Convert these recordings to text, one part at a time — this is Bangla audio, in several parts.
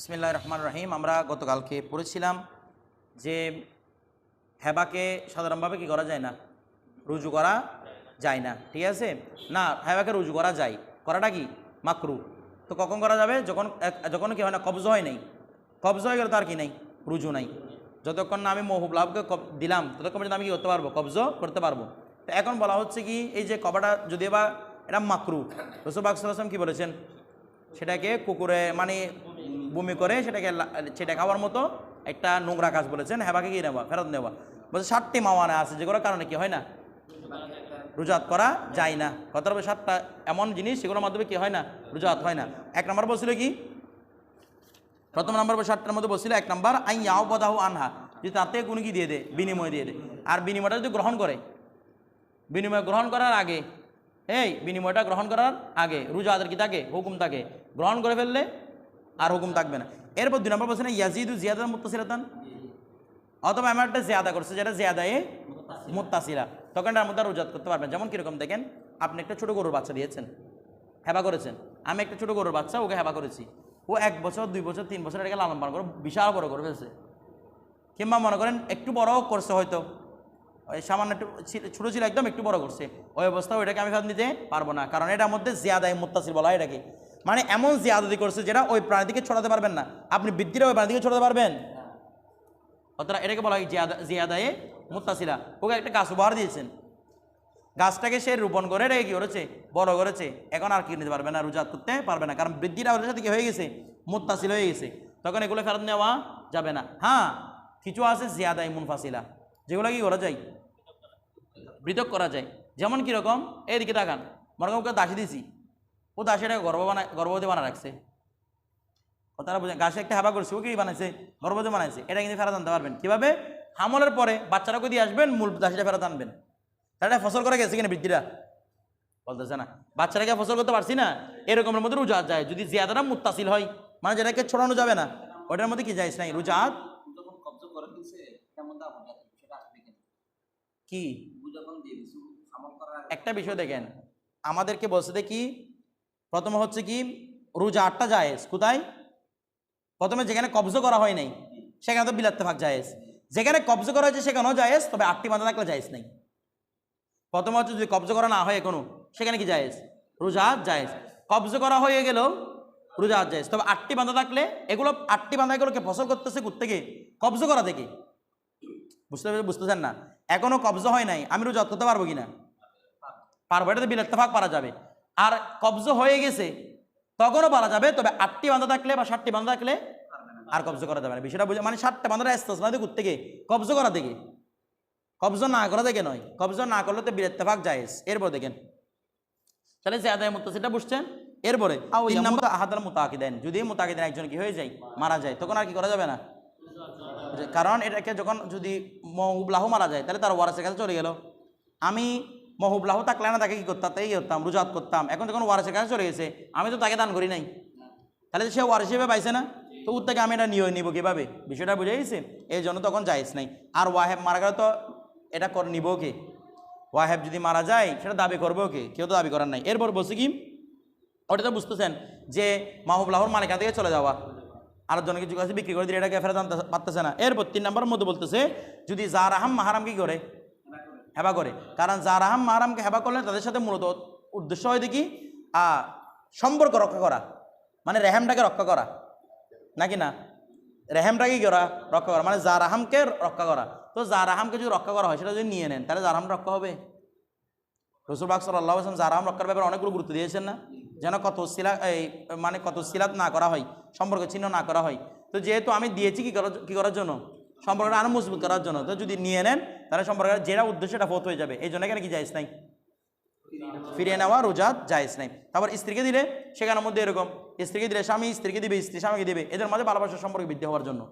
বিসমিল্লাহ রহমান রহিম, আমরা গতকালকে পড়েছিলাম যে হেবাকে সাধারণভাবে কি করা যায় না? রুজু করা যায় না, ঠিক আছে? না হেবাকে রুজু করা যায়। করাটা কি? মাকরু। তো কখন করা যাবে? যখন যখন কি হয় না, কবজ হয় নাই। কবজ হয়ে গেলে তার কি নাই? রুজু নাই। যতক্ষণ না আমি মহুব লাভকে দিলাম, ততক্ষণ পর্যন্ত আমি কি করতে পারব? কবজ করতে পারব। তো এখন বলা হচ্ছে কি, এই যে কবাটা যদি বা এটা মাকরু। রসুবাক সাল্লাম কি বলেছেন? সেটাকে কুকুরে মানে বমি করে, সেটাকে সেটা খাওয়ার মতো একটা নোংরা কাজ বলেছেন। হেবাকে কি নেওয়া? ফেরত নেওয়া। বলছে ষাটটি মাওয়ানা আছে যেগুলোর কারণে কি হয় না? রুজাত করা যায় না। কথা হবে সাতটা এমন জিনিস, সেগুলোর মাধ্যমে কি হয় না? রুজাত হয় না। এক নম্বর বলছিল কি? প্রথম নম্বর সাতটার মধ্যে বলছিল এক নম্বর আই ইয়াও বদাহু আনহা যদি তাতে কোনো কি দিয়ে দে, বিনিময় দিয়ে দে। আর বিনিময়টা যদি গ্রহণ করে, বিনিময় গ্রহণ করার আগে, এই, বিনিময়টা গ্রহণ করার আগে রুজা আদের কি থাকে? হুকুম থাকে। গ্রহণ করে ফেললে আর হুকুম থাকবে না। এরপর দুই নম্বর বলছে না ইয়াজিদু জিয়াদার মুত্তাসিলাতান অথবা এমন একটা জিয়াদা করছে যেটা জিয়াদায়ে মুত্তাসিলা। তখন তার মধ্যে রোজাত করতে পারবেন। যেমন কীরকম দেখেন, আপনি একটা ছোটো গরুর বাচ্চা দিয়েছেন, হেবা করেছেন। আমি একটা ছোটো গরুর বাচ্চা, ওকে হেবা করেছি। ও এক বছর, দুই বছর, তিন বছর এটাকে লালন পালন করে বিশাল বড় করে ফেলছে। কিংবা মনে করেন, একটু বড়ও করছে হয়তো। ওই সামান্য একটু ছোটো ছিল, একদম একটু বড় করছে। ওই অবস্থা ওইটাকে আমি ফেরত নিতে পারব না। কারণ এটার মধ্যে জিয়াদায় মুত্তাসির বলা হয় এটাকে। মানে এমন জিয়াদি করছে যেটা ওই প্রাণীদিকে ছড়াতে পারবেন না। আপনি বৃদ্ধিরা ওই প্রাণীদিকে ছড়াতে পারবেন। অতটা এটাকে বলা হয় জিয়াদা, জিয়াদায়ে মুত্তাসিলা। ওকে একটা গাছ উপহার দিয়েছেন। গাছটাকে সে রোপণ করে রেখে কি করেছে? বড় করেছে। এখন আর কি নিতে পারবে না, রুজাত করতে পারবে না। কারণ বৃদ্ধিটা ওদের সাথে কি হয়ে গেছে? মুত্তাসিল হয়ে গেছে। তখন এগুলো ফেরত নেওয়া যাবে না। হ্যাঁ কিছু আছে জিয়াদাই মুনফাসিলা, যেগুলো কি করা যায়? পৃথক করা যায়। যেমন কীরকম এইদিকে তাকান। মনে করেন দাসী দিছি ও দাসীটাকে গর্ব বানায় গর্ভবতী বানা রাখছে। কথাটা বুঝে গাছে একটা হাবা করছে ও কি বানাইছে? গর্ভবতী বানাইছে। এটা কিন্তু ফেরত আনতে পারবেন। কীভাবে? হামলের পরে বাচ্চাটাকে দিয়ে আসবেন? মূল দাসীটা ফেরত আনবেন। তাহলে ফসল করে গেছে কিনা বৃদ্ধিরা? বলতেছে না। বাচ্চাটাকে ফসল করতে পারছি না? এরকমের মধ্যে রুজাত যায়। যদি জিয়াদাটা মুত্তাসিল হয় মানে যেটাকে ছড়ানো যাবে না ওটার মধ্যে কি যাইস নাই? রুজাত? কি? একটা বিষয় দেখেন। আমাদেরকে বলছে কি? প্রথমে হচ্ছে কি, রোজা আটটা জায়েজ, কোথায়? প্রথমে যেখানে কবজ করা হয় নাই, সেখানে তো বিলাতে ভাগ জায়েজ। যেখানে কবজ করা হয়েছে সেখানেও জায়েজ, তবে আটটি বাঁধা থাকলে জায়েজ নেই। প্রথমে হচ্ছে যদি কবজ করা না হয় এখনও, সেখানে কি জায়েজ? রোজা জায়েজ। কবজ করা হয়ে গেলেও রোজা জায়েজ। তবে আটটি বাঁধা থাকলে, এগুলো আটটি বাঁধা এগুলোকে ফসল করতেছে থেকে কবজ করা থেকে। বুঝতে বুঝতেছেন না? এখনও কবজ হয় নাই, আমি রোজা করতে পারব কিনা? পারব, এটাতে বিল ইত্তেফাক পারা যাবে। আর কবজ হয়ে গেছে তখনও পারা যাবে তবে আটটি বাঁধা থাকলে বা ষাটটি বাঁধা থাকলে আর কবজ করা যাবে না। বিষয়টা বুঝে মানে ষাটটা বাঁধাটা আসতে না ঘুরতে গিয়ে কবজ করা থেকে। কবজ না করা থেকে নয়। কবজ না করলে তো বিল ইত্তেফাক জায়েজ। এরপর দেখেন। তাহলে যে আদায় মতো সেটা বুঝছেন? এরপরে তিন নম্বর আহাদার মোতাকিদেন যদি মোতাকিদেন একজন কি হয়ে যায় মারা যায় তখন আর কি করা যাবে না? কারণ এটাকে যখন যদি মহুবলাহ মারা যায় তাহলে তার ওয়ারেসের কাছে চলে গেল। আমি মহুবলাহ থাকলে না তাকে কি করতাম? তাই করতাম, রুজাত করতাম। এখন যখন ওয়ারেসের কাছে চলে গেছে, আমি তো তাকে দান করি নাই। তাহলে সে ওয়ারেস হিসেবে পাইছে না? তো ওর থেকে আমি এটা নিয়ে নিব কীভাবে? বিষয়টা বুঝে গেছে? এই জন্য তখন যাইস নাই। আর ওয়াহেব মারা গেলে তো এটা কর নিব কে? ওয়াহেব যদি মারা যায়, সেটা দাবি করব কে? কেউ তো দাবি করার নাই। এরপর বসে কি? ওটা তো বুঝতেছেন যে মাহবুবলাহর মালিকা থেকে চলে যাওয়া। আর জনকে কিছু কাছে বিক্রি করে দিলে এটাকে ফেরত আনতে পারতেছে না? এরপর তিন নম্বরের মধ্যে বলতেছে, যদি জার আহম মাহারাম কি করে? হেবা করে। কারণ জার আহম মাহারামকে হেবা করলে তাদের সাথে মূলত উদ্দেশ্য হয় দেখি সম্পর্ক রক্ষা করা। মানে রেহেমটাকে রক্ষা করা। নাকি না? রেহেমটাকে করা? রক্ষা করা। মানে জার আহমকে রক্ষা করা। তো জার আহমকে যদি রক্ষা করা হয়, সেটা যদি নিয়ে নেন, তাহলে জার আহম রক্ষা হবে। রসুলবাগ সাল্লাহ আসলাম জারাম রক্ষার ব্যাপারে অনেকগুলো গুরুত্ব দিয়েছেন না? যেন কত শিলা এই মানে কত শিলাত না করা হয়, সম্পর্ক চিহ্ন না করা হয়। তো যেহেতু আমি দিয়েছি, কী করার কী করার জন্য? সম্পর্কটা আরও মজবুত করার জন্য। তো যদি নিয়ে নেন, তাহলে সম্পর্কের যেটা উদ্দেশ্য সেটা ফত হয়ে যাবে। এই জন্য এখানে কি যাইস নাই? ফিরিয়ে নেওয়া রোজাত জায়েজ নাই। তারপর স্ত্রীকে দিলে সেখানের মধ্যে এরকম, স্ত্রীকে দিলে স্বামী, স্ত্রীকে দিবে, স্ত্রী স্বামীকে দিবে। এদের মাঝে ভালোবাসার সম্পর্ক বৃদ্ধি হওয়ার জন্য।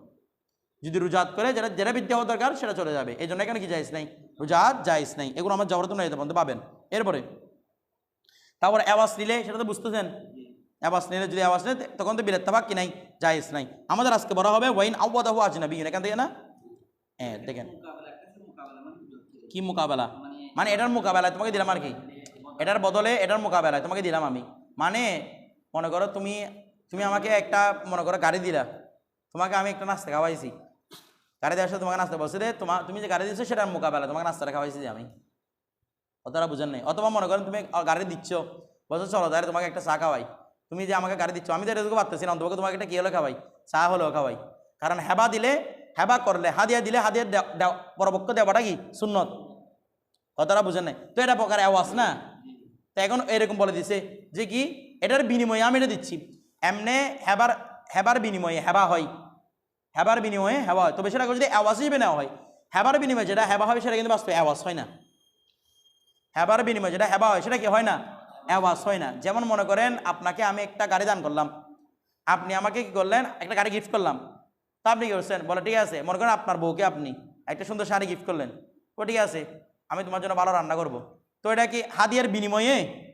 যদি রোজাত করে, যেটা যেটা বৃদ্ধি হওয়া দরকার, সেটা চলে যাবে। এই জন্য এখানে কি জায়েজ নাই? রুজাত জায়েজ নাই। এগুলো আমার জবরত নয় পর্যন্ত পাবেন। এরপরে, তারপর অ্যাওয়াজ নিলে সেটা তো বুঝতেছেন? অ্যাওয়াজ নিলে, যদি অ্যাওয়াজ নেয় তখন তো বিলের তাবাক কি নাই, জায়েজ নাই। আমাদের আজকে বলা হবে, ওয়াইন আউ্বাদাহু আজনাবি এখান থেকে না? হ্যাঁ দেখেন। কি মোকাবেলা? মানে এটার মোকাবেলায় তোমাকে দিলাম আর কি? এটার বদলে এটার মোকাবেলায় তোমাকে দিলাম আমি। মানে মনে করো তুমি তুমি আমাকে একটা, মনে করো গাড়ি দিলা। তোমাকে আমি একটা নাস্তা খাওয়াইছি। গাড়ি দেওয়ার সাথে তোমাকে নাস্তা বলছে রে তোমার তুমি যে গাড়ি দিচ্ছ সেটার মোকাবেলা তোমাকে নাস্তাটা খাওয়াইছি আমি। অতটা বুঝেন নাই? অথবা মনে করেন তুমি গাড়ি দিচ্ছ, বলছো চলো তাহলে তোমাকে একটা চা খাওয়াই। তুমি যে আমাকে গাড়ি দিচ্ছ, আমি তো এটুকু পারতেছি না তোমাকে তোমাকে একটা কি হলো খাওয়াই চা হলো খাওয়াই কারণ হেবা দিলে, হেবা করলে, হাদিয়া দিলে, হাদিয়া পরপক্ষ দেওয়াটা কি? সুন্নত। কথাটা বুঝেন নাই? তো এটা প্রকার অ্যাওয়াজ না? তো এখন এরকম বলে দিছে যে কি? এটার বিনিময়ে আমি এটা দিচ্ছি। এমনে হেবার হেবার বিনিময়ে হেবা হয়। হেবার বিনিময়ে হেবা হয়। তবে সেটা যদি আওয়াজ হিসেবে নেওয়া হয়, হেবার বিনিময়ে যেটা হেবা হবে সেটা কিন্তু বাস্তবে অ্যাওয়াজ হয় না। হেবার বিনিময়ে যেটা হেবা হয়, সেটা কি হয় না? আওয়াজ হয় না। যেমন মনে করেন, আপনাকে আমি একটা গাড়ি দান করলাম। আপনি আমাকে কি করলেন? একটা গাড়ি গিফট করলাম। তা আপনি কি করছেন? বলে, ঠিক আছে, মনে করেন আপনার বউকে আপনি একটা সুন্দর শাড়ি গিফট করলেন। ও ঠিক আছে, আমি তোমার জন্য ভালো রান্না করব। তো এটা কি হাদিয়ার বিনিময়ে?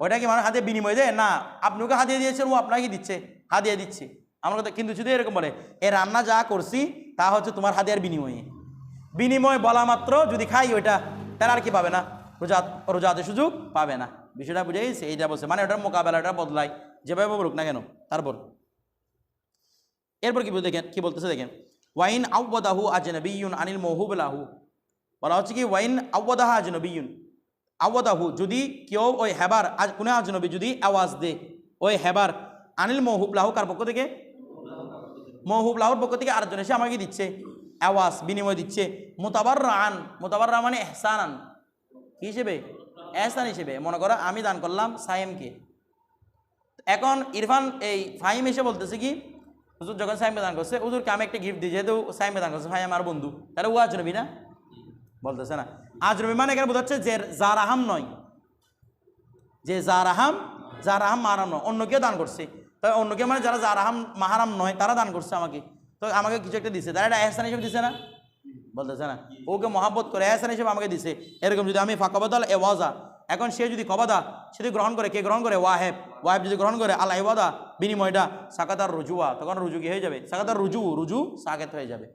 ওটা কি মানে হাতে বিনিময় দেয় না, আপনি ওকে হাতিয়ে দিয়েছেন, ও আপনাকে দিচ্ছে হাতিয়ে দিচ্ছে। আমার কিন্তু শুধু এরকম বলে, এ রান্না যা করছি, তা হচ্ছে তোমার হাতিয়ার বিনিময়ে। বিনিময় বলা মাত্র, যদি খাই, ওইটা তার আর কি পাবে না? রোজা রোজাতে সুযোগ পাবে না। বিষয়টা বুঝেছে এইটা বলছে মানে ওটার মোকাবেলা ওটা বদলায়। যেভাবে বলুক না কেন, তারপর। এরপর কি দেখেন, কি বলতেছে দেখেন? ওয়াইন আউ্বদাহু আজনবিউন আনিল মহুবলাহু। বলা হচ্ছে কি, ওয়াইন আউ্বদাহা আজনবিউন আওয়াদাহু যদি কেউ ওই হেবার, আজ কোনো আজনবী যদি আওয়াজ দে, ওই হেবার আনিল মহুব লাহু কার পক্ষ থেকে? মহুব লাহুর পক্ষ থেকে আরেকজন এসে আমাকে দিচ্ছে। আওয়াজ, বিনিময় দিচ্ছে। মোতাবার রান মোতাবার মানে এহসান কি হিসেবে? এহসান হিসেবে। মনে করো আমি দান করলাম সায়েমকে এখন ইরফান এই ফাহিম এসে বলতেছে কি, হুজুর যখন সাইমকে দান করছে, হুজুরকে আমি একটা গিফট দিই, যেহেতু সাইমকে দান করছে ভাই আমার বন্ধু। তাহলে ও আজনবী না? বলতেছে না। আজরবি মানে এখানে বোঝাচ্ছে যে যার আহাম নয়। যে যার আহাম যার আহাম মাহারাম নয়। অন্য কেউ দান করছে। তবে অন্য কেউ মানে যারা যার আহাম মাহারাম নয়, তারা দান করছে আমাকে। তো আমাকে কিছু একটা দিছে। তারা এটা এহসান হিসেবে দিছে না? বলতেছে না। ওকে মহাব্বত করে, এহসান হিসেবে আমাকে দিছে। এরকম যদি আমি ফাঁকবাদাল এ ওয়াজা। এখন সে যদি কবাদা, সে যদি গ্রহণ করে, কে গ্রহণ করে? ওয়াহেব। ওয়াহেব যদি গ্রহণ করে, আল্লাহ ওয়াদা বিনিময়টা সাকাতার রুজুয়া। তখন রুজু কি হয়ে যাবে? সাকাতার রুজু রুজু সাকেত হয়ে যাবে।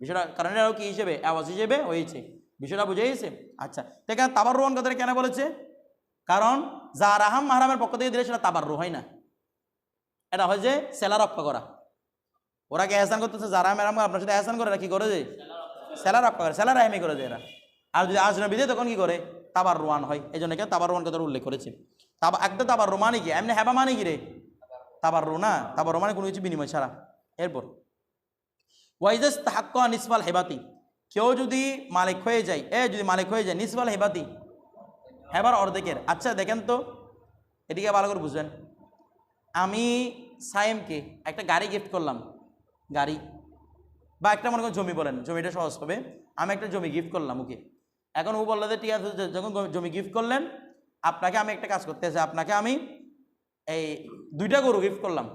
বিষয়টা কারণ এটাও কি হিসেবে? আওয়াজ হিসেবে হয়েছে। বিষয়টা বুঝে গেছে? আচ্ছা। তো এখানে তাবার রোহন কথাটা কেন বলেছে? কারণ যার আহাম মাহারামের পক্ষ থেকে দিলে সেটা তাবার হয় না? এটা হয় যে সেলা রক্ষা করা। ওরা কি এহসান করতেছে? যারা মেরাম আপনার সাথে এহসান করে কি করে? যে সেলা রক্ষা করে সেলা রাহেমি করে দেয় আর যদি আজনবী দেয়, তখন কি করে? তাবার রোয়ান হয়। এই জন্য কেন তাবার রোয়ান কথাটা উল্লেখ করেছে। তাবা, একটা তাবার রো মানে কি? এমনি হেবা মানে কি রে? তাবার রো না। তাবার রো মানে কোনো কিছু বিনিময় ছাড়া। এরপর, ওয়াইজাস তাহাক্ক নিসফাল হেবাতি। কেউ যদি মালিক হয়ে যায়, এ যদি মালিক হয়ে যায়, নিসফাল হেবাতি। হেবার অর্ধেকের। আচ্ছা দেখেন তো এটিকে ভালো করে বুঝবেন। আমি সায়েমকে একটা গাড়ি গিফট করলাম। গাড়ি বা একটা মনে করেন জমি বলেন জমিটা সহজ হবে। আমি একটা জমি গিফট করলাম, ওকে। এখন ও বলল যে, ঠিক আছে যখন জমি গিফট করলেন, আপনাকে আমি একটা কাজ করতে চাই, আপনাকে আমি এই দুইটা গরু গিফট করলাম।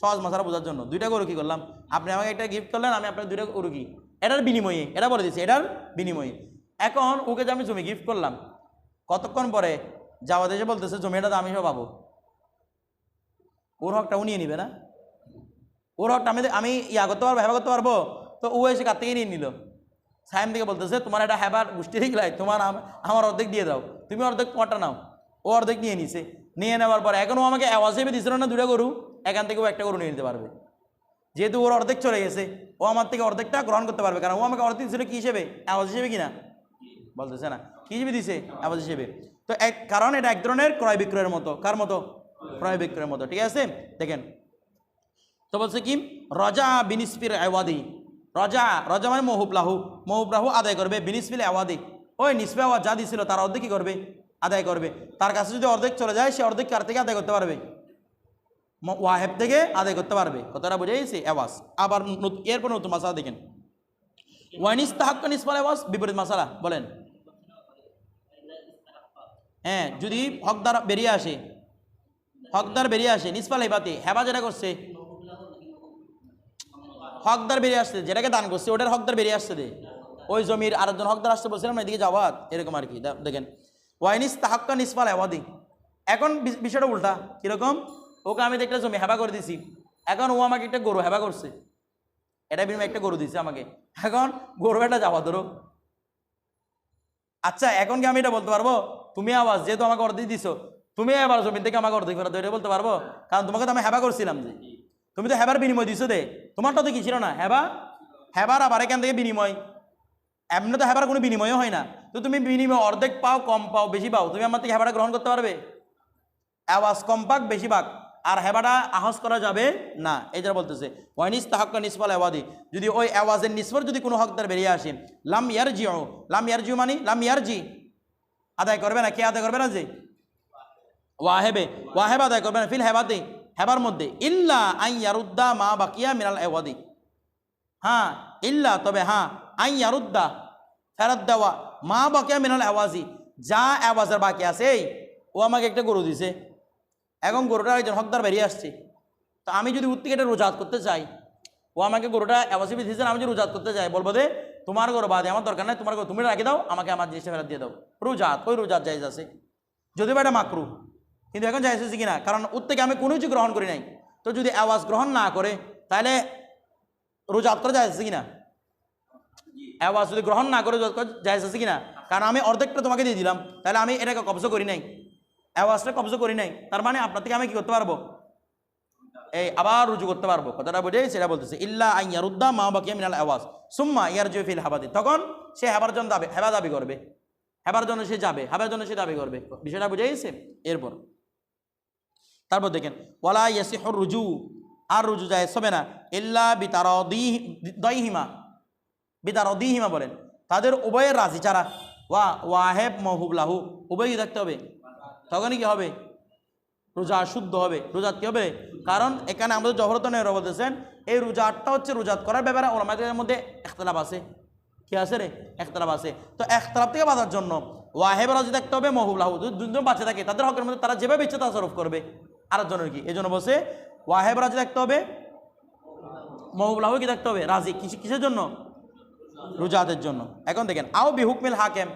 সহজ মশারা বোঝার জন্য, দুইটা গরু কি করলাম? আপনি আমাকে একটা গিফট করলেন, আমি আপনার দুইটা গরু কি? এটার বিনিময়ে, এটা বলে দিচ্ছি এটার বিনিময়ে। এখন ওকে যে আমি জমি গিফট করলাম, কতক্ষণ পরে যাওয়া দেশে বলতেছে, জমিটা তো আমি সব পাবো। ওর হকটা ও নিবে না। ওর হকটা আমি আমি ইয়া করতে পারব, হেবা করতে পারব। তো ও এসে কার থেকে নিয়ে নিল। সাইম থেকে বলতেছে, তোমার একটা হেবার গোষ্ঠী গেলাই তোমার আমার অর্ধেক দিয়ে দাও। তুমি অর্ধেক পটা নাও। ও অর্ধেক নিয়ে নিছে। নিয়ে নেওয়ার পর এখন ও আমাকে আওয়াজ হিসেবে দিছিল না দুটা গরু, এখান থেকে ও একটা গরু নিয়ে নিতে পারবে। যেহেতু ওর অর্ধেক চলে গেছে, ও আমার থেকে অর্ধেকটা গ্রহণ করতে পারবে, কারণ ও আমাকে অর্ধেক দিছিল কি হিসেবে? আওয়াজ হিসেবে কিনা? বলতেছে না। কি হিসেবে দিছে? আওয়াজ হিসেবে। তো এক কারণ এটা এক ধরনের ক্রয় বিক্রয়ের মতো। কার মতো? ক্রয় বিক্রয়ের মতো। ঠিক আছে? দেখেন তো বলছে কি? রজা বিনিসফির আওয়াদি রজা রজা মানে মহুবলাহু মহুবলাহু আদায় করবে বিনিসফিল আওয়াদি ওই নিসফে আওয়াজ যা দিছিল, তার অর্ধেক কি করবে, আদায় করবে। তার কাছে যদি অর্ধেক চলে যায়, সে অর্ধেক কার থেকে আদায় করতে পারবে? ওয়াহেব থেকে আদায় করতে পারবে। কতটা বুঝে গেছে? আওয়াজ আবার এরপর নতুন মাসালা দেখেন। ওয়ানিস তাহাক্কা নিসফাল আওয়াজ বিপরীত মাসালা, বলেন। হ্যাঁ যদি হকদার বেরিয়ে আসে, হকদার বেরিয়ে আসে, নিসফাল হেবাতে হেবা যেটা করছে হকদার বেরিয়ে আসছে, যেটাকে দান করছে, ওটার হকদার বেরিয়ে আসছে দে। ওই জমির আরেকজন হকদার আসতে বলছিলাম না এদিকে যাওয়াত এরকম আর কি। দেখেন, ওয়াইনিস তাহাক্কা নিসফাল হেওয়াদি এখন বিষয়টা উল্টা, কীরকম? ওকে আমি একটা জমি হেবা করে দিছি। এখন ও আমাকে একটা গরু হেবা করছে। এটা বিনিময়ে একটা গরু দিছে আমাকে। এখন গরু একটা যাওয়া ধরো। আচ্ছা এখন কি আমি এটা বলতে পারব? তুমি আওয়াজ যেহেতু আমাকে অর্ধেক দিছো, তুমি এবার জমিন থেকে আমাকে অর্ধেক ফেরত দেবে বলতে পারব? কারণ তোমাকে তো আমি হেবা করছিলাম যে। তুমি তো হেবার বিনিময় দিছো দে। তোমারটা তো কি ছিল না? হেবা হেবার আবার এখান থেকে বিনিময়। এমনি তো হেবার কোনো বিনিময়ও হয় না। তো তুমি বিনিময় অর্ধেক পাও, কম পাও, বেশি পাও। তুমি আমার থেকে হেবাটা গ্রহণ করতে পারবে? আওয়াজ কম পাক, বেশি পাক। আর হেবাটা আহস করা যাবে না। এই যারা বলতেছে ওয়াইনিস তাহাক্কা নিসফাল আওয়াদি। যদি ওই আওয়াজের নিসফর যদি কোনো হকদার বেরিয়ে আসে, লাম ইয়ার জিও লাম ইয়ার জিও মানে লাম ইয়ার জি আদায় করবে না? কে আদায় করবে না যে? ওয়াহেবে। ওয়াহেব আদায় করবে না। ফিল হেবাতে। হেবার মধ্যে, ইল্লা আই ইয়ারুদ্দা মা বাকিয়া মিনাল এওয়াদি। হ্যাঁ ইল্লা, তবে হ্যাঁ আই ইয়ারুদ্দা, ফেরত দেওয়া, মা বাকিয়া মিনাল আওয়াজি যা আওয়াজের বাকি আছে, এই, ও আমাকে একটা গরু দিছে। এখন গরুটা একজন হকদার বেরিয়ে আসছে। তো আমি যদি উঠ থেকে এটা রোজাত করতে চাই, ও আমাকে গরুটা আওয়াজি দিয়েছেন আমি যদি রোজাত করতে চাই বলব দে তোমার গরু বাদে, আমার দরকার নাই, তোমার গরু তুমি রাখে দাও, আমাকে আমার জিনিসটা ফেরত দিয়ে দাও। রোজাত, ওই রোজাত জায়জ আছে। যদি বা এটা মাকরু কিন্তু এখন জায়জ আছে কিনা? কারণ ওর থেকে আমি কোনো কিছু গ্রহণ করি নাই। তো যদি আওয়াজ গ্রহণ না করে, তাহলে রোজাত করা যায় আছে কিনা? আওয়াজ যদি গ্রহণ না করে করা জায়েজ কিনা? কারণ আমি অর্ধেকটা তোমাকে দিয়ে দিলাম, তাহলে আমি এটাকে কবজ করি নাই। আওয়াজটা কবজ করি নাই। তার মানে আপনার থেকে আমি কি করতে পারব? এই আবার রুজু করতে পারব। কথাটা বুঝে সেটা বলতেছে, ইল্লা আইয়ারুদ্দা মা বাকিয়া মিনাল আওয়াজ। সুম্মা ইয়ার ফিল হাবাদি। তখন সে হেবার জন্য দাবি হেবা দাবি করবে। হেবার জন্য সে যাবে, হেবার জন্য সে দাবি করবে। বিষয়টা বুঝে গেছে এরপর তারপর দেখেন, ওয়ালা ইয়াসিহর রুজু আর রুজু যায় হবে না, ইল্লা বিতার দইহিমা বিতার অদিহিমা বলেন। তাদের উভয়ের রাজি ছাড়া, ওয়া, ওয়াহেব মহুব লাহু উভয়ই থাকতে হবে। তখনই কি হবে? রোজা শুদ্ধ হবে। রোজাত কি হবে? কারণ এখানে আমাদের জহরত নেহরা বলতেছেন, এই রোজাতটা হচ্ছে রোজাত করার ব্যাপারে ওলামাদের মধ্যে একতলাপ আছে। কি আছে রে? একতলাপ আছে। তো একতলাপ থেকে বাঁধার জন্য ওয়াহেব রাজি থাকতে হবে মহুব লাহু। দুজন বাঁচে থাকে, তাদের হকের মধ্যে তারা যেভাবে ইচ্ছে তাসরফ করবে। আরেকজনের কি? এই জন্য বসে ওয়াহেব রাজি থাকতে হবে মহুব লাহু কি থাকতে হবে। রাজি কিস কিসের জন্য? রোজাতের জন্য। এখন দেখেন, আও বিহুকমিল হাকেম,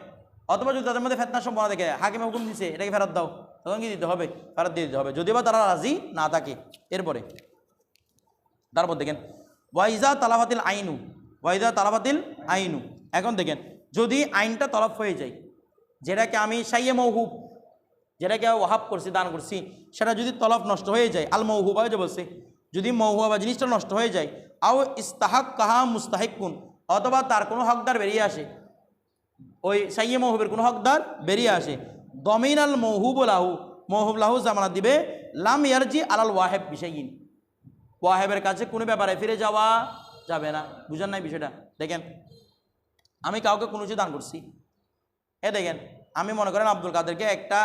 অথবা যদি তাদের মধ্যে ফেতনা সম্ভাবনা দেখে হাকিমে হুকুম দিছে, এটাকে ফেরত দাও। তখন কি দিতে হবে? ফেরত দিয়ে দিতে হবে। যদি বা তারা রাজি না থাকে, এরপরে। তারপর দেখেন ওয়াইজা তালাফাতিল আইনু ওয়াইজা তালাফাতিল আইনু। এখন দেখেন, যদি আইনটা তলব হয়ে যায়, যেটাকে আমি সাইয়ে মৌহুব যেটাকে ওয়াহাব করছি, দান করছি, সেটা যদি তলব নষ্ট হয়ে যায়, আল মৌহুবা যে বলছে, যদি মৌহুবা জিনিসটা নষ্ট হয়ে যায়, আও ইস্তাহাক কাহা মুস্তাহিকুন, অথবা তার কোনো হকদার বেরিয়ে আসে, ওই সাইয়ে মৌহুবের কোনো হকদার বেরিয়ে আসে, দমিন আল মৌহুব লাহু মৌহুব লাহু জামানা দিবে, লাম ইয়ারজি আলাল ওয়াহেব বিষয়ীন ওয়াহেবের কাছে কোনো ব্যাপারে ফিরে যাওয়া যাবে না, বুঝেন নাই বিষয়টা? দেখেন, আমি কাউকে কোনো কিছু দান করছি। এ দেখেন, আমি মনে করেন আব্দুল কাদেরকে একটা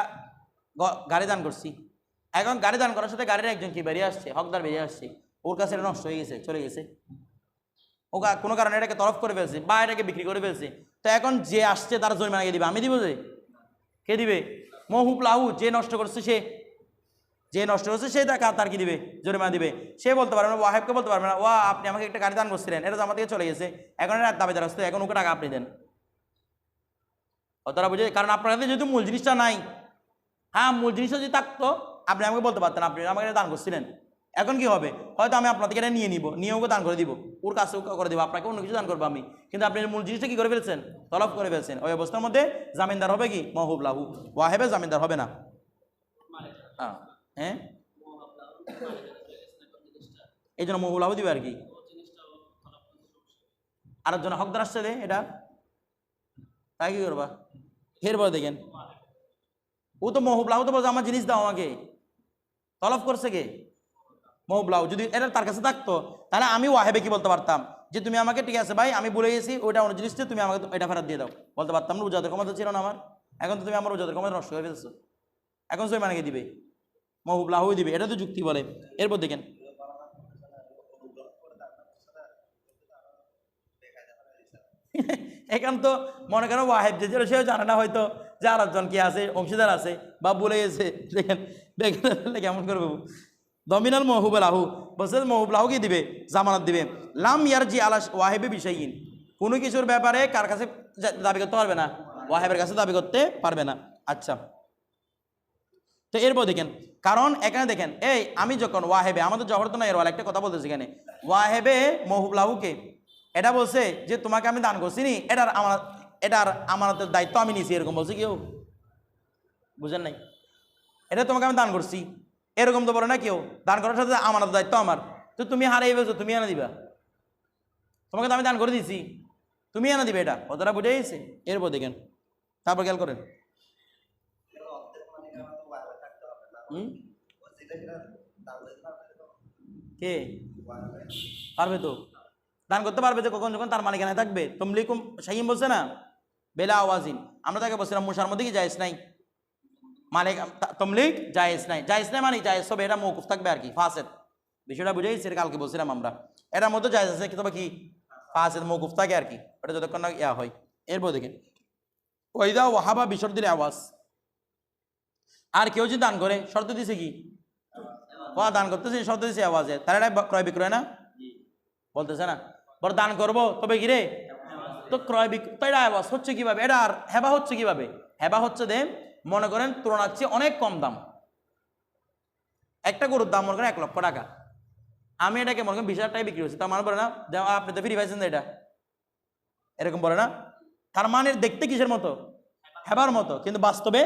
গাড়ি দান করছি। এখন গাড়ি দান করার সাথে গাড়ির একজন কি বেরিয়ে আসছে? হকদার বেরিয়ে আসছে। ওর কাছে এটা নষ্ট হয়ে গেছে, চলে গেছে। ও কোনো কারণে এটাকে তরফ করে ফেলছে, বা এটাকে বিক্রি করে ফেলছে। তো এখন যে আসছে তার জরিমানা কে দিবে? আমি দিব যে। কে দিবে? মহুব লাহু যে নষ্ট করছে সে। যে নষ্ট করছে সে টাকা তার কি দিবে? জরিমানা দিবে। সে বলতে পারবে না, ওয়াহেবকে বলতে পারবে না, ওয়া, আপনি আমাকে একটা গাড়ি দান করছিলেন, এটা তো আমার থেকে চলে গেছে। এখন এটা দাবিদার আসতে এখন ওকে টাকা আপনি দেন। ও তারা বুঝে, কারণ আপনার কাছে যেহেতু মূল জিনিসটা নাই হ্যাঁ মূল জিনিসটা যদি থাকতো আপনি আমাকে বলতে পারতেন, আপনি আমাকে এটা দান করছিলেন। এখন কি হবে? হয়তো আমি আপনার থেকে এটা নিয়ে নিব, নিয়ে ওকে দান করে দিব। ওর কাছে করে দেবো, আপনাকে অন্য কিছু দান করব আমি। কিন্তু আপনি মূল জিনিসটা কি করে ফেলছেন? তলব করে ফেলছেন। ওই অবস্থার মধ্যে জামিনদার হবে কি? মহুব লাহু। ওয়াহেবে জামিনদার হবে না। হ্যাঁ হ্যাঁ। এই জন্য মহুব লাহু দিবে আর কি। আর আরেকজন হকদার আসছে এটা। তাই কি করবা? এরপরে দেখেন। ও তো মহুব লাহু তো বলছে, আমার জিনিস দাও আমাকে। তলব করছে কে? মহুবলাউ যদি এটা তার কাছে থাকতো, তাহলে আমি ওয়াহেবে কি বলতে পারতাম? যে তুমি আমাকে, ঠিক আছে ভাই, আমি বলে গেছি, ওইটা অন্য জিনিসটা তুমি আমাকে এটা ফেরত দিয়ে দাও। বলতে পারতাম না, রোজাদের ক্ষমতা ছিল না আমার। এখন তো তুমি আমার রোজাদের ক্ষমতা নষ্ট হয়ে ফেলছো। এখন সই মানে দিবে মহুবলাহু দিবে। এটা তো যুক্তি বলে। এরপর দেখেন। এখন তো মনে করো ওয়াহেব যে সেও জানে না হয়তো। যে আরেকজন কি আছে, অংশীদার আছে, বা বলে গেছে, দেখেন দেখেন কেমন করব দমিনাল মহুব লাহু বলছে মহুব লাহু কি দিবে? জামানত দিবে। লাম ইয়ার জি আলাস ওয়াহেবে বিষয়হীন কোনো কিছুর ব্যাপারে কার কাছে দাবি করতে পারবে না? ওয়াহেবের কাছে দাবি করতে পারবে না। আচ্ছা। তো এরপর দেখেন, কারণ এখানে দেখেন, এই আমি যখন ওয়াহেবে, আমাদের জহরত না এরওয়াল একটা কথা বলতেছি এখানে। ওয়াহেবে মহুব লাহুকে এটা বলছে যে, তোমাকে আমি দান করছি নি, এটার আমার এটার আমানতের দায়িত্ব আমি নিছি এরকম বলছে কেউ? বুঝেন নাই? এটা তোমাকে আমি দান করছি। এরকম তো বলে না কেউ? দান করার সাথে আমার দায়িত্ব আমার। তো তুমি হারিয়ে ফেলছো, তুমি এনে দিবা। তোমাকে তো আমি দান করে দিছি তুমি এনে দিবে এটা। কতটা বুঝে গেছে? এরপর দেখেন। তারপর খেয়াল করেন? কে? পারবে তো। দান করতে পারবে যে কখন যখন তার মালিকানায় থাকবে। তমলিকুম শাহিম বলছে না? বেলা আওয়াজিন। আমরা তাকে বলছিলাম, মুসার মধ্যে কি জায়েজ নাই? তা- তমলিক, জায়েজ নাই। জায়েজ নাই মানে জায়েজ হবে এটা মৌকুফ থাকবে আর কি, ফাসেদ। বিষয়টা বুঝে গেছি কালকে বলছিলাম আমরা। এটার মধ্যে জায়েজ আছে, কিন্তু কি, ফাসেদ মৌকুফ থাকে আর কি, ওটা যতক্ষণ না ইয়া হয়। এরপর দেখেন ওইদা ওয়াহাবা দিলে আওয়াজ। আর কেউ যদি দান করে, শর্ত দিছে কি? ও দান করতেছে, শর্ত দিছে আওয়াজে। তার এটা ক্রয় বিক্রয় না? বলতেছে না। বড় দান করব, তবে কি রে? তো ক্রয় বিক্রয় তো এটা আওয়াজ হচ্ছে কীভাবে? এটা আর হেবা হচ্ছে কীভাবে? হেবা হচ্ছে দে মনে করেন তুলনার চেয়ে অনেক কম দাম। একটা গরুর দাম মনে করেন এক লক্ষ টাকা। আমি এটাকে মনে করেন বিশ হাজার টাকা বিক্রি করছি। তার মানে বলে না আপনি তো ফ্রি পাইছেন এটা। এরকম বলে না? তার মানে দেখতে কিসের মতো? হেবার মতো। কিন্তু বাস্তবে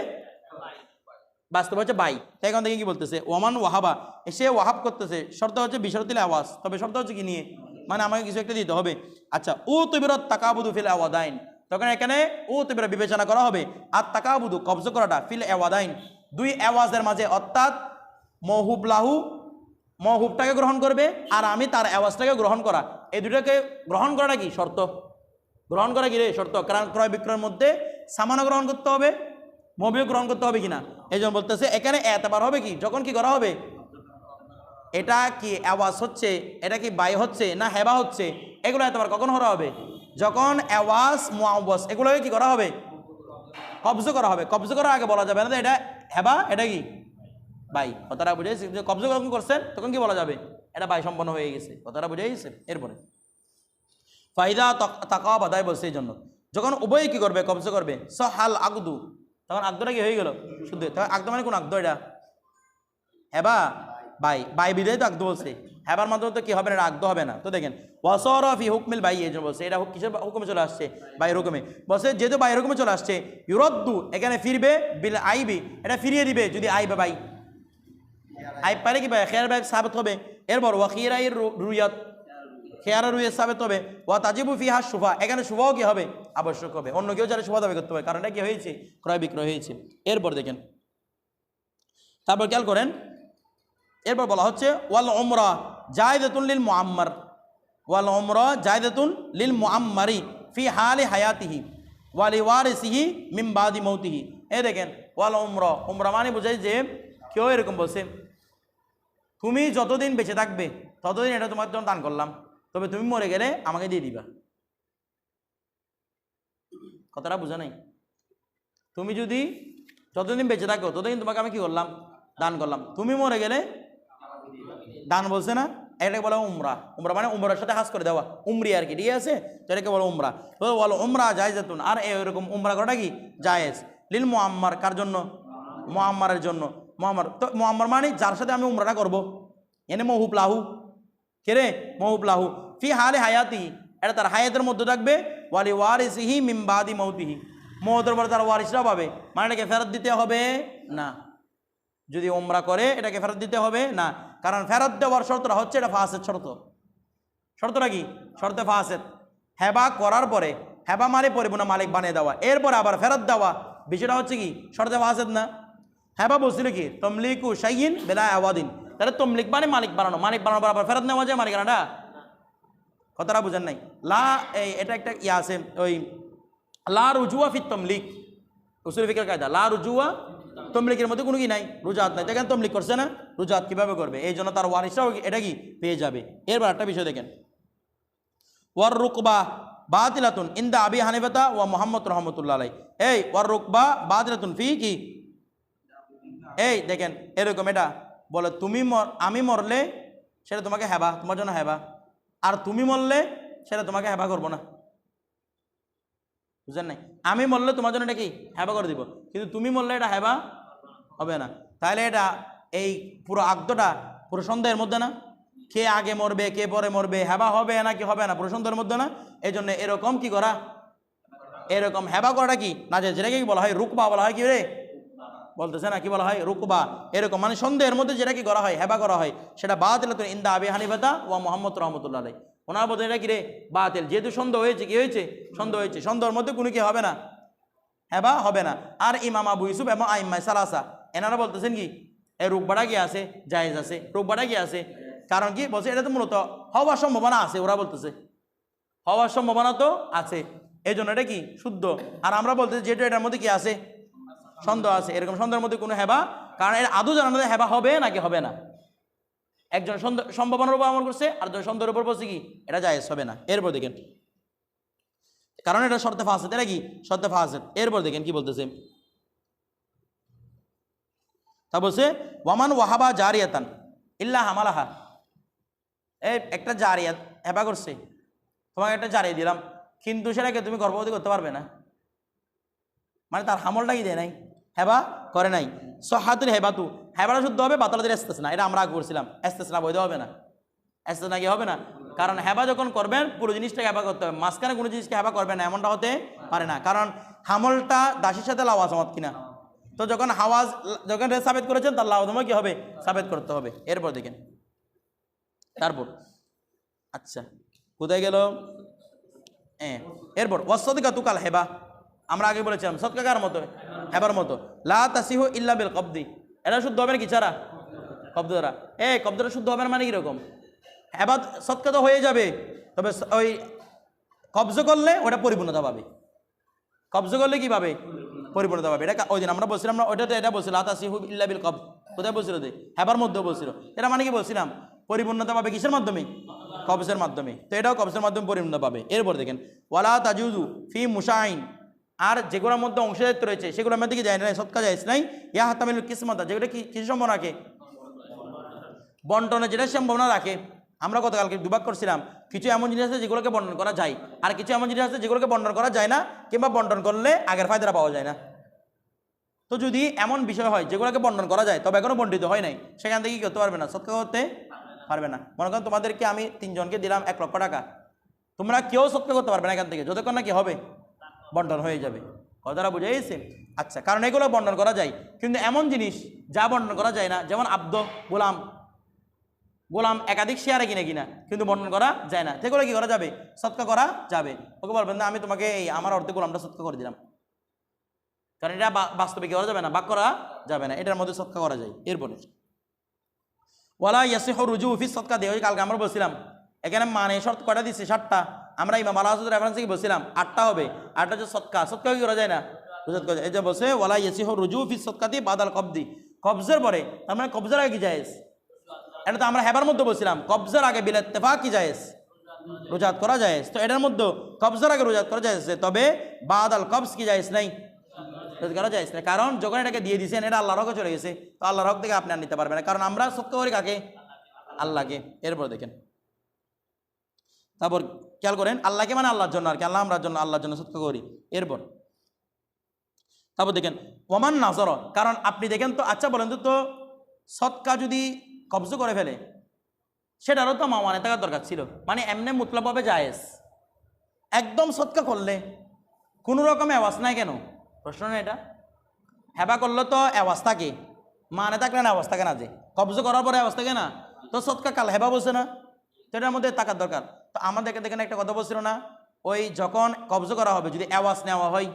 বাস্তব হচ্ছে বাই। তাই এখন থেকে কি বলতেছে? ওমান ওয়াহাবা। সে ওয়াহাব করতেছে। শর্ত হচ্ছে বিশরতিল আওয়াজ। তবে শর্ত হচ্ছে কি নিয়ে? মানে আমাকে কিছু একটা দিতে হবে। আচ্ছা ও তবিরত তাকাবুদু ফিল আওয়াদাইন। তখন এখানে ও তবিরা বিবেচনা করা হবে। আর তাকাবুদু, কবজ করাটা ফিল আওয়াদাইন। দুই আওয়াজের মাঝে অর্থাৎ মহুব লাহু, মহুবটাকে গ্রহণ করবে আর আমি তার আওয়াজটাকে গ্রহণ করা। এই দুটাকে গ্রহণ করাটা কি? শর্ত। গ্রহণ করা কি রে? শর্ত। কারণ ক্রয় বিক্রয়ের মধ্যে সামান্য গ্রহণ করতে হবে মবিও গ্রহণ করতে হবে কিনা? এই জন্য বলতেছে, এখানে এতবার হবে কি? যখন কি করা হবে? এটা কি আওয়াজ হচ্ছে? এটা কি বাই হচ্ছে না হেবা হচ্ছে? এগুলো এতবার কখন করা হবে? যখন অ্যাওয়াজ মুআওয়াজ, এগুলোকে কি করা হবে? কবজ করা হবে। কবজ করার আগে বলা যাবে না এটা হেবা, এটা কি? বাই। কথাটা বুঝে গেছে? কবজ যখন করছেন তখন কি বলা যাবে? এটা বাই সম্পন্ন হয়ে গেছে। কথাটা বুঝে এরপরে। ফাইদা তাকা বাদায় বলছে এই জন্য যখন উভয় কি করবে? কবজ করবে। স হাল আগদু তখন আগদটা কি হয়ে গেল? শুধু তখন আগদ মানে কোন আগদ এটা? হেবা। বাই বাই বিদায় তো আগদ বলছে। হেবার মাধ্যমে তো কি হবে না আগদ হবে না। তো দেখেন ওয়াসর ফি হুকমিল বাই এই জন্য বলছে। এটা কিসের হুকুমে চলে আসছে? বাইর হুকুমে। বলছে, যেহেতু বাইর হুকুমে চলে আসছে, ইউরদ্দু, এখানে ফিরবে বিল আইবি, এটা ফিরিয়ে দিবে যদি আইবে বাই। আই পারে কি ভাই? খেয়ার ভাই সাবেত হবে। এরপর ওয়াকিরাই রুয়াত খেয়ারা রুয়ে সাবেত হবে। ওয়া তাজিবু ফি ফিহা সুফা এখানে সুফাও কি হবে? আবশ্যক হবে। অন্য কেউ যারা সুফা দাবি করতে হবে কারণ এটা কি হয়েছে? ক্রয় বিক্রয় হয়েছে। এরপর দেখেন। তারপর খেয়াল করেন এরপর বলা হচ্ছে, ওয়াল ওমরা জায়দাতুন লিল মুআম্মার। ওয়াল ওমরা জায়দাতুন লিল মুআম্মারি ফি হালি হায়াতিহি ওয়ালি ওয়ারিসিহি মিম বাদি মৌতিহি। এ দেখেন, ওয়াল ওমরা ওমরা মানে বোঝায় যে কেউ এরকম বলছে, তুমি যতদিন বেঁচে থাকবে, ততদিন এটা তোমার জন্য দান করলাম, তবে তুমি মরে গেলে আমাকে দিয়ে দিবা। কথাটা বুঝো নাই। তুমি যদি যতদিন বেঁচে থাকো, ততদিন তোমাকে আমি কি করলাম? দান করলাম। তুমি মরে গেলে দান বলছে না? এটাকে বলে উমরা। উমরা মানে উমরার সাথে হাস করে দেওয়া। উমরি আর কি, ঠিক আছে? তো এটাকে বলো উমরা। তো বলো, উমরা জায়েজ তুন আর এরকম উমরা করাটা কি? জায়েজ। লিল মোয়াম্মার কার জন্য? মোয়াম্মারের জন্য। মোহাম্মার তো মোহাম্মার মানে যার সাথে আমি উমরাটা করব। এনে মহুব লাহু। কে রে? মহুব লাহু। ফি হালে হায়াতি। এটা তার হায়াতের মধ্যে থাকবে। ওয়ালি ওয়ারিসিহি মিমবাদি মৌতিহি। মৌতের পরে তার ওয়ারিসরা পাবে। মানে এটাকে ফেরত দিতে হবে না। যদি ওমরা করে, এটাকে ফেরত দিতে হবে না। কারণ ফেরত দেওয়ার শর্তটা হচ্ছে এটা ফাঁসের শর্ত। শর্তটা কি? শর্তে ফাসেদ। হেবা করার পরে, হেবা মানে পরিপূর্ণ মালিক বানিয়ে দেওয়া। এরপরে আবার ফেরত দেওয়া, বিষয়টা হচ্ছে কি? শর্তে ফাসেদ না। হেবা বলছিল কি? তমলিকু শাহিন বেলা আওয়াদিন। তাহলে তমলিক মানে মালিক বানানো। মালিক বানানোর পর আবার ফেরত নেওয়া যায় মালিকানাটা? কথাটা বুঝেন নাই। লা, এই, এটা একটা ইয়ে আছে, ওই, লা রুজুয়া ফিত তমলিক। উসুল ফিকের কায়দা। লা রুজুয়া তমলিকের মধ্যে কোনো কি নাই? রুজাত নাই। দেখেন তমলিক করছে না? রুজাত কীভাবে করবে? এই জন্য তার ওয়ারিসরাও এটা কি? পেয়ে যাবে। এরপর একটা বিষয় দেখেন। ওয়ার রুকবা বাতিলাতুন ইন্দা আবি হানিফাতা ওয়া মোহাম্মদ রহমতুল্লাহ আলাই এই ওয়ার রুকবা বাতিলাতুন ফি কি? এই দেখেন, এরকম এটা বলে, তুমি মর, আমি মরলে সেটা তোমাকে হেবা, তোমার জন্য হেবা। আর তুমি মরলে সেটা তোমাকে হেবা করব না। বুঝলেন নাই? আমি মরলে তোমার জন্য এটা কি? হেবা করে দিব। কিন্তু তুমি মরলে এটা হেবা হবে না। তাহলে এটা এই পুরো আগদটা পুরো সন্দেহের মধ্যে না? কে আগে মরবে, কে পরে মরবে, হেবা হবে না কি হবে না? পুরো সন্দেহের মধ্যে না? এই জন্য এরকম কি করা? এরকম হেবা করাটা কি? না, যে যেটাকে কি বলা হয় রুকবা বলা হয় কি রে? বলতেছে না কি বলা হয়? রুকবা। এরকম মানে সন্দেহের মধ্যে যেটা কি করা হয়, হেবা করা হয়, সেটা তো ইন্দা আবি হানিফাতা ও মোহাম্মদ রহমতুল্লাহ আলাই ওনার বলতে এটা কি রে? বাতিল। যেহেতু সন্দেহ হয়েছে, কি হয়েছে? সন্দেহ হয়েছে। সন্দেহের মধ্যে কোনো কি হবে না? হেবা হবে না। আর ইমাম আবু ইউসুফ এবং আইম্মাই সালাসা, এনারা বলতেছেন কি এই রূপবাটা কি আছে? জায়েজ আছে। রূপবাটা কি আছে? কারণ কি? বলছে, এটা তো মূলত হওয়ার সম্ভাবনা আছে। ওরা বলতেছে, হওয়ার সম্ভাবনা তো আছে। এই জন্য এটা কি? শুদ্ধ। আর আমরা বলতেছি যেটা এটার মধ্যে কি আছে? সন্দেহ আছে। এরকম সন্দেহের মধ্যে কোনো হেবা কারণ এর আদৌ মধ্যে হেবা হবে নাকি হবে না। একজন সম্ভাবনার উপর আমল করছে, আর একজন সন্দেহের উপর বলছে কি, এটা জায়েজ হবে না। এরপর দেখেন। কারণ এটা শর্তে ফাঁসেদ, এটা কি? শর্তে ফাঁসেদ। এরপর দেখেন কি বলতেছে। তা বলছে, ওয়ামান ওয়াহাবা জারিয়াতান ইল্লা হামালাহা। এই একটা জারিয়াত হেবা করছে। তোমাকে একটা জারিয়ে দিলাম, কিন্তু সেটাকে তুমি গর্ভবতী করতে পারবে না। মানে তার হামলটা কি দেয় নাই? হেবা করে নাই। সহাতুল হেবাতু। হেবাটা শুদ্ধ হবে বাতলাদের এসতেছে না এটা আমরা আগে করছিলাম এসতেছে না বৈধ হবে না। এসতেছে না কি হবে না? কারণ হেবা যখন করবেন, পুরো জিনিসটাকে হেবা করতে হবে। মাঝখানে কোনো জিনিসকে হেবা করবেন না, এমনটা হতে পারে না। কারণ হামলটা দাসির সাথে লাওয়াজ মত কিনা। তো যখন হাওয়াজ, যখন সাবেত করেছেন, তার লাওয়াজমা কি হবে? সাবেত করতে হবে। এরপর দেখেন। তারপর। আচ্ছা। কোথায় গেল? হ্যাঁ এরপর। ওয়াসদিকা তুকাল হেবা। আমরা আগে বলেছিলাম, সৎকাকার মতো। হেবার মতো। লা তাসিহু ইল্লা বিল কবদি। এটা শুদ্ধ হবে না কি ছাড়া? কব্দ দ্বারা এ কব্দটা শুদ্ধ হবে না মানে কীরকম? হেবাদ সৎকা তো হয়ে যাবে, তবে ওই কবজ করলে ওটা পরিপূর্ণতা পাবে। কবজ করলে কি পাবে? পরিপূর্ণতা পাবে। এটা ওই দিন আমরা বলছিলাম না ওইটা তো এটা বলছিল আতাসিহু ইল্লা বিল কব কোথায় বলছিল যে হেবার মধ্যে বলছিল। এটা মানে কি বলছিলাম? পরিপূর্ণতা পাবে কিসের মাধ্যমে? কবজের মাধ্যমে। তো এটাও কবজের মাধ্যমে পরিপূর্ণতা পাবে। এরপর দেখেন, ওয়ালা তাজুজু ফি মুশাইন। আর যেগুলোর মধ্যে অংশদারিত্ব রয়েছে, সেগুলোর মধ্যে কি যায় না সৎকা যায় নাই? ইয়া হাতামিল কিসমতা, যেগুলো কি কিছু সম্ভাবনা রাখে? বন্টনে যেটা সম্ভাবনা রাখে, আমরা গতকালকে দুভাগ করছিলাম, কিছু এমন জিনিস আছে যেগুলোকে বন্টন করা যায়, আর কিছু এমন জিনিস আছে যেগুলোকে বন্টন করা যায় না, কিংবা বন্টন করলে আগের ফায়দাটা পাওয়া যায় না। তো যদি এমন বিষয় হয় যেগুলোকে বন্টন করা যায়, তবে এখনও বন্টিত হয় নাই, সেখান থেকে কি করতে পারবে না? সৎকা করতে পারবে না। মনে করেন তোমাদেরকে আমি তিনজনকে দিলাম এক লক্ষ টাকা। তোমরা কেউ সৎকা করতে পারবে না এখান থেকে, যতক্ষণ না কি হবে। বন্টন হয়ে যাবে। কথাটা বুঝে গেছে? আচ্ছা কারণ এগুলো বন্টন করা যায়। কিন্তু এমন জিনিস যা বন্টন করা যায় না, যেমন আব্দ, গোলাম গোলাম একাধিক শেয়ারে কিনে কিনা, কিন্তু বন্টন করা যায় না। সেগুলো কি করা যাবে? সৎকা করা যাবে। ওকে বলবেন, না, আমি তোমাকে এই আমার অর্ধে গোলামটা সৎকা করে দিলাম। কারণ এটা বাস্তবে কি করা যাবে না? বাক করা যাবে না। এটার মধ্যে সৎকা করা যায়। এরপরে, ওয়ালা ইয়াসিহ রুজু ফিস সৎকা দেহ। কালকে আমরা বলছিলাম, এখানে মানে শর্ত কটা দিচ্ছে সাতটা। আমরা ইমাম আলাহাজুদ রেফারেন্স থেকে বলছিলাম? আটটা হবে। আটটা হচ্ছে সৎকা। সৎকা কি করা যায় না? রুজত করা যায়। বলছে, ওয়ালা ইয়াসিহ রুজু ফিস সৎকাতি বাদাল কবদি কবজের পরে, তার মানে কবজের আগে কি জায়েজ? এটা তো আমরা হেবার মধ্যে বলছিলাম। কবজের আগে বিল ইত্তেফা কি জায়েজ? রোজাত করা যায় তো এটার মধ্যে কবজের আগে রোজাত করা যায় তবে বাদাল কবজ কি জায়েজ নাই? করা যায় না কারণ যখন এটাকে দিয়ে দিয়েছেন, এটা আল্লাহ হকে চলে গেছে। তো আল্লাহর হক থেকে আপনি আর নিতে পারবেন না। কারণ আমরা সত্য করি কাকে? আল্লাহকে। এরপর দেখেন। তারপর খেয়াল করেন, আল্লাহকে মানে আল্লাহর জন্য আর কি, আল্লাহ আমরার জন্য, আল্লাহর জন্য সত্য করি। এরপর, তারপর দেখেন, ওমান নাজর, কারণ আপনি দেখেন তো আচ্ছা বলেন তো তো সৎকা যদি কবজ করে ফেলে, সেটারও তো মামানে থাকার দরকার ছিল। মানে এমনি মুতলাভাবে জায়েজ। একদম সৎকা করলে কোনো রকম আওয়াজ নাই কেন? প্রশ্ন না এটা। হেবা করলে তো আওয়াজ থাকে। মানে থাকলে না আওয়াজ থাকে না যে। কবজ করার পরে আওয়াজ থাকে না। তো সৎকা কাল হেবা বলছে না। তো এটার মধ্যে থাকার দরকার। তো আমাদেরকে দেখেন একটা কথা বলছিল না? ওই যখন কবজ করা হবে, যদি অ্যাওয়াজ নেওয়া হয়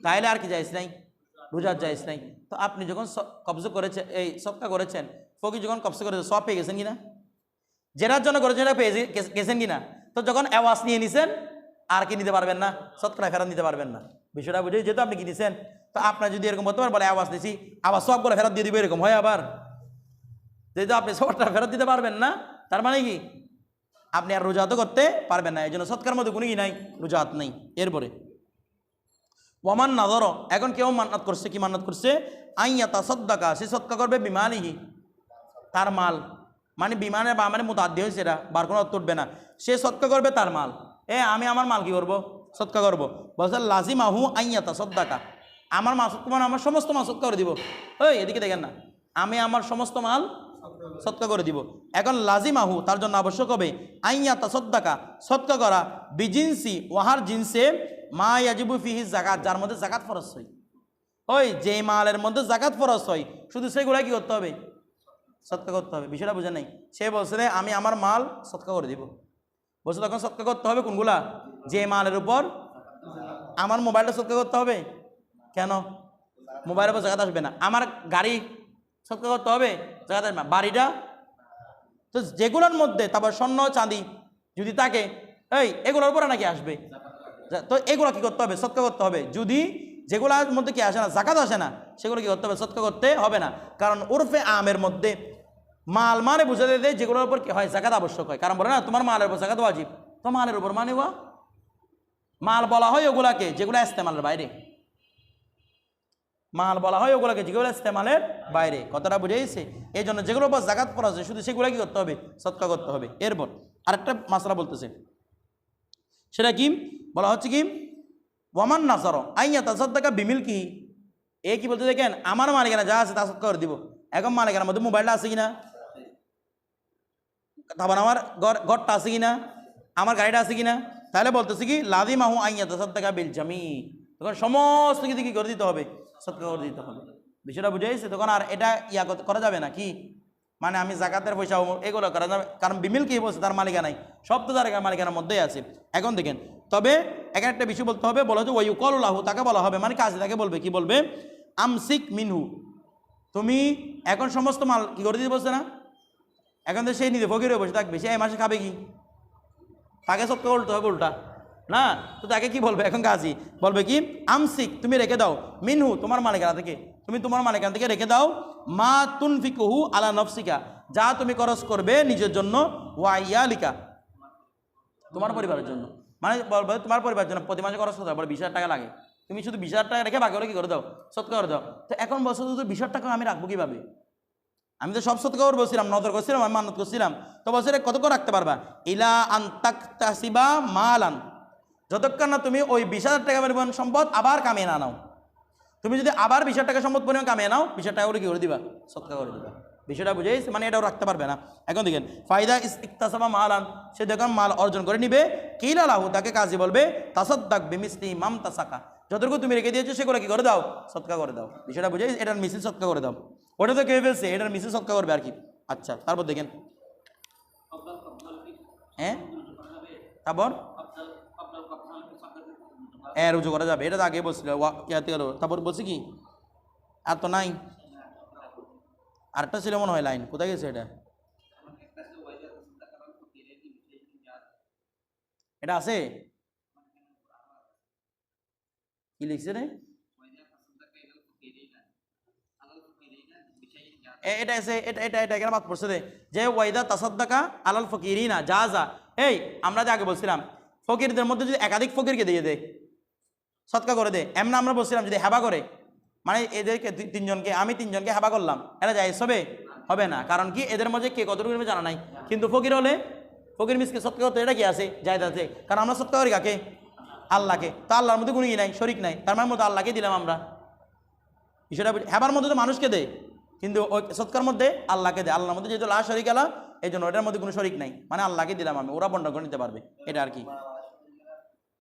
তাহলে আর কি যাইস নাই? রোজার যাইস নাই। তো আপনি যখন কবজ করেছেন এই সৎকা করেছেন, ফকি যখন কবজ করেছে, সব পেয়ে গেছেন কিনা? যেটার জন্য করেছেন সেটা পেয়ে গেছেন কিনা? তো যখন অ্যাওয়াজ নিয়ে নিছেন, আর কি নিতে পারবেন না? সৎকরা ফেরত নিতে পারবেন না। বিষয়টা বুঝে, যেহেতু আপনি কিনেছেন তো আপনার যদি এরকম বলতে পারেন বলে আওয়াজ দিছি আবার সবগুলো ফেরত দিয়ে দিবে, এরকম হয় আবার? যেহেতু আপনি সবটা ফেরত দিতে পারবেন না, তার মানে কি? আপনি আর রোজাতও করতে পারবেন না এই জন্য সৎকার মধ্যে কোনো কি নাই, রোজাত নেই। এরপরে, ওমান না ধরো এখন কেউ মান্নাত করছে কি মান্নাত করছে? আইয়া তা সদ্দাকা সে সৎকা করবে বিমানিহি তার মাল। মানে বিমানের বা মানে মোতাদ্দি হয়েছে এটা বার কোনো উঠবে না। সে সৎকা করবে তার মাল। এ, আমি আমার মাল কি করব? সৎকা করব। বলছে লাজিম আহু আইয়াতা সদ্দাকা আমার মাল সৎকা মানে আমার সমস্ত মাল সৎকা করে দিব। ওই এদিকে দেখেন না। আমি আমার সমস্ত মাল সৎকা করে দিব। এখন লাজিম আহু তার জন্য আবশ্যক হবে আইয়াতা সদ্দাকা সৎকা করা, বিজিনসি, ওয়াহার জিনসে মা ইয়াজিবু ফিহি জাকাত যার মধ্যে জাকাত ফরস হয়। ওই যে মালের মধ্যে জাকাত ফরস হয়, শুধু সেগুলা কি করতে হবে? সৎকা করতে হবে, বিষয়টা বুঝে নাই। সে বলছে আমি আমার মাল সৎকা করে দিব। বলছে, তখন সৎকা করতে হবে কোনগুলা? যে মালের উপর আমার মোবাইলটা সৎকা করতে হবে? কেন? মোবাইলের উপর জায়গাতে আসবে না। আমার গাড়ি সৎকা করতে হবে না। বাড়িটা, তো যেগুলোর মধ্যে, তারপর স্বর্ণ, চাঁদি, যদি থাকে, এই, এগুলোর উপরে নাকি আসবে? তো এগুলো কি করতে হবে? সৎকা করতে হবে। যদি যেগুলোর মধ্যে কি আসে না, জাকাত আসে না, সেগুলো কি করতে হবে? সৎকা করতে হবে না। কারণ উরফে আমের মধ্যে মাল মানে বুঝাতে দেয় যেগুলোর উপর কি হয়, জাকাত আবশ্যক হয়। কারণ বলে না, তোমার মালের উপর জাকাত ওয়াজিব। তো মালের উপর মানে ওয়া? মাল বলা হয় ওগুলাকে, যেগুলো আসতে ইস্তেমালের বাইরে। মাল বলা হয়, ওগুলোকে যেগুলো ইস্তেমালের বাইরে। কথাটা বুঝেছে এই জন্য যেগুলো উপর জাকাত পড়া আছে শুধু সেগুলো কি করতে হবে? সৎকা করতে হবে। এরপর আরেকটা মাসলা বলতেছে। সেটা কি? বলা হচ্ছে কি, ওয়ামান নাসার, আইয়া তা তাসাদ্দাকা বিমিল কি এ কি বলতে দেখেন, আমার মালিকানা যা আছে তা সৎকা করে দিব। এখন মালিকানার মধ্যে মোবাইলটা আছে কিনা? তারপর আমার ঘর, ঘরটা আছে কিনা? আমার গাড়িটা আছে কিনা? তাহলে বলতেছি কি লাদি মাহু আইয়া তাসাদ্দাকা বিল জামি। তখন সমস্ত কিছু কি করে দিতে হবে? সৎকা করে দিতে হবে। বিষয়টা বুঝাইছে তখন আর এটা ইয়া করা যাবে না। কি? মানে আমি জাকাতের পয়সা এগুলো করা যাবে কারণ বিমিল কি বলছে? তার মালিকানাই সব তো তার মালিকানার মধ্যেই আছে। এখন দেখেন, তবে এখানে একটা বিষয় বলতে হবে। বলা হচ্ছে ওয়ু কল্লাহু তাকে বলা হবে। মানে কাজে তাকে বলবে। কি বলবে? আমসিক মিনহু তুমি এখন সমস্ত মাল কি করে দিতে বলছে না? এখন তো সেই নিতে ফকির বসে থাকবে। সে এই মাসে খাবে কি? তাকে সত্য উল্টো হবে, উল্টা। না, তো তাকে কি বলবে? এখন গাজী, বলবে কি, আমসিক, তুমি রেখে দাও। মিনহু, তোমার মালিকানা থেকে, তুমি তোমার মালিকানা থেকে রেখে দাও। মা তুনফিকুহু আলা নফসিকা, যা তুমি খরচ করবে নিজের জন্য, ওয়াইয়ালিকা। তোমার পরিবারের জন্য। মানে বলবে তোমার পরিবারের জন্য প্রতি মাসে খরচ করতে হবে বিশ হাজার টাকা লাগে। তুমি শুধু বিশ হাজার টাকা রেখে বাকি কি করে দাও? সৎকার করে দাও। তো এখন বছর শুধু বিশ হাজার টাকা আমি রাখব কীভাবে? আমি তো সব সৎকার বলছিলাম, নজর করছিলাম, আমি মানত করছিলাম। তো বছরে কত করে রাখতে পারবা? ইলা আন্তাক তাসিবা মালান। যতক্ষণ না তুমি ওই বিশ হাজার টাকা পরিমাণ সম্পদ আবার কামিয়ে না নাও। তুমি যদি আবার বিশ টাকা সম্পদ পরিমাণ কামিয়ে নাও, বিশ টাকা করে কি করে দিবা? সৎকার করে দিবা। বিষয়টা বুঝেই মানে এটাও রাখতে পারবে না। এখন দেখেন ফায়দা ইকতাসামা মালান, সে যখন মাল অর্জন করে নিবে, কিলা লাহু, তাকে কাজী বলবে, তাসদ্দাক বিমিসলি মাম তাসাকা। যতটুকু তুমি রেখে দিয়েছ, সেগুলো কি করে দাও? সৎকা করে দাও। বিষয়টা বুঝে এটার মিছিল সৎকা করে দাও। ওটা তো কে ফেলছে, এটার মিছিল সৎকা করবে আর কি। আচ্ছা তারপর দেখেন। হ্যাঁ? তারপর? হ্যাঁ রুজু করা যাবে। এটা তো আগে বলছিল ইয়াতে গেল তারপর বলছি কি, আর তো নাই। আরেকটা ছিল মনে হয় লাইন, কোথায় গেছে এটা? এটা আছে? কি লিখছে রে? এটা এসে এটা এটা এটা এখানে বাদ পড়ছে রে। যে ওয়াইদা তাসাদ্দাকা আলাল ফকিরিনা যা যা এই, আমরা যে আগে বলছিলাম, ফকিরদের মধ্যে যদি একাধিক ফকিরকে দিয়ে দেয় সৎকা করে দে। এমন আমরা বলছিলাম, যদি হেবা করে মানে এদেরকে তিনজনকে, আমি তিনজনকে হেবা করলাম, এটা যাই সবে হবে না। কারণ কি? এদের মধ্যে কে কতটুকু জানা নাই। কিন্তু ফকির হলে, ফকির মিসকে সৎকা করতে এটা কি আছে? জায়দ আছে। কারণ আমরা সৎকা করি কাকে? আল্লাহকে। তা আল্লাহর মধ্যে ই নাই, শরিক নাই। তার মানে মধ্যে আল্লাহকে দিলাম আমরা। বিষয়টা হেবার মধ্যে তো মানুষকে দেয় কিন্তু ওই সৎকার মধ্যে আল্লাহকে দেয় আল্লাহর মধ্যে যেহেতু লা শরিক আল্লাহ এই জন্য ওটার মধ্যে কোনো শরিক নাই। মানে আল্লাহকে দিলাম আমি। ওরা বন্টন করে নিতে পারবে। এটা আর কি।